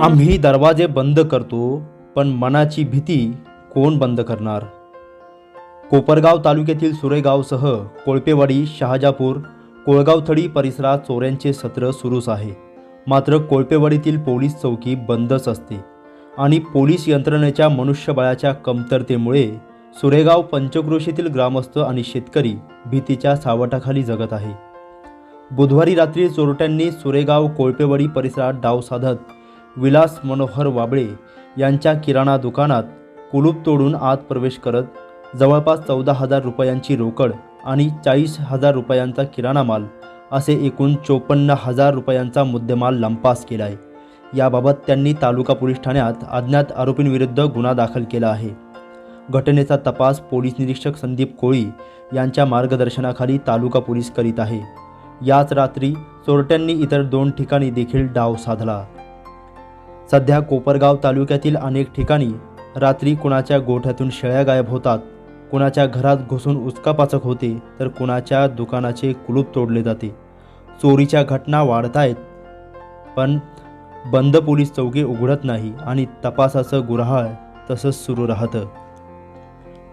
आम्ही दरवाजे बंद करतो पण मनाची भीती कोण बंद करणार? कोपरगाव तालुक्यातील सुरेगावसह कोळपेवाडी शहाजापूर कोळगावथडी परिसरात चोऱ्यांचे सत्र सुरूच आहे. मात्र कोळपेवाडीतील पोलीस चौकी बंदच असते आणि पोलीस यंत्रणेच्या मनुष्यबळाच्या कमतरतेमुळे सुरेगाव पंचक्रोशीतील ग्रामस्थ आणि शेतकरी भीतीच्या सावटाखाली जगत आहे. बुधवारी रात्री चोरट्यांनी सुरेगाव कोळपेवाडी परिसरात डाव साधत विलास मनोहर वाबळे यांच्या किराणा दुकानात कुलूप तोडून आत प्रवेश करत जवळपास चौदा हजार रुपयांची रोकड आणि चाळीस हजार रुपयांचा किराणा माल असे एकूण चोपन्न हजार रुपयांचा मुद्देमाल लंपास केला आहे याबाबत त्यांनी तालुका पोलीस ठाण्यात अज्ञात आरोपींविरुद्ध गुन्हा दाखल केला आहे. घटनेचा तपास पोलीस निरीक्षक संदीप कोळी यांच्या मार्गदर्शनाखाली तालुका पोलीस करीत आहे. याच रात्री चोरट्यांनी इतर दोन ठिकाणी देखील डाव साधला. सध्या कोपरगाव तालुक्यातील अनेक ठिकाणी रात्री कुणाच्या गोठ्यातून शेळ्या गायब होतात. कुणाच्या घरात घुसून उचकापाचक होते तर कुणाच्या दुकानाचे कुलूप तोडले जाते. चोरीच्या घटना वाढत आहेत पण बंद पोलीस चौकी उघडत नाही आणि तपासाचं गुऱ्हाळ तसंच सुरू राहतं.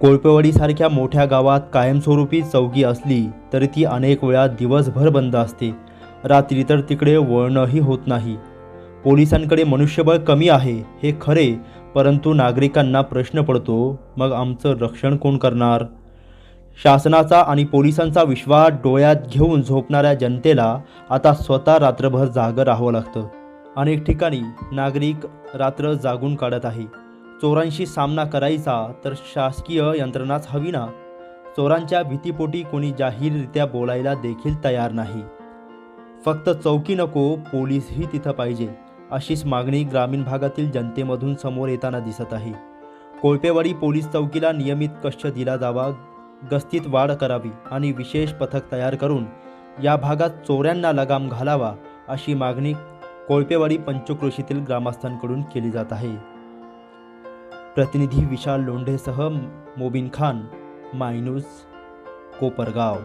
कोळपेवाडीसारख्या मोठ्या गावात कायमस्वरूपी चौकी असली तरी ती अनेक वेळा दिवसभर बंद असते. रात्री तर तिकडे वळणंही होत नाही. पोलिसांकडे मनुष्यबळ कमी आहे हे खरे परंतु नागरिकांना प्रश्न पडतो मग आमचं रक्षण कोण करणार? शासनाचा आणि पोलिसांचा विश्वास डोळ्यात घेऊन झोपणाऱ्या जनतेला आता स्वतः रात्रभर जागं राहावं लागतं. अनेक ठिकाणी नागरिक रात्र जागून काढत आहे. चोरांशी सामना करायचा तर शासकीय यंत्रणाच हवी ना? चोरांच्या भीतीपोटी कोणी जाहीररित्या बोलायला देखील तयार नाही. फक्त चौकी नको पोलीसही तिथं पाहिजे. अशीच मागणी ग्रामीण भागातील जनतेमधून समोर येताना दिसत आहे. कोळपेवाडी पोलीस चौकीला नियमित कक्ष दिला जावा गस्तीत वाढ करावी आणि विशेष पथक तयार करून या भागात चोऱ्यांना लगाम घालावा अशी मागणी कोळपेवाडी पंचक्रोशीतील ग्रामस्थांकडून केली जात आहे. प्रतिनिधी विशाल लोंढेसह मोबिन खान माय कोपरगाव.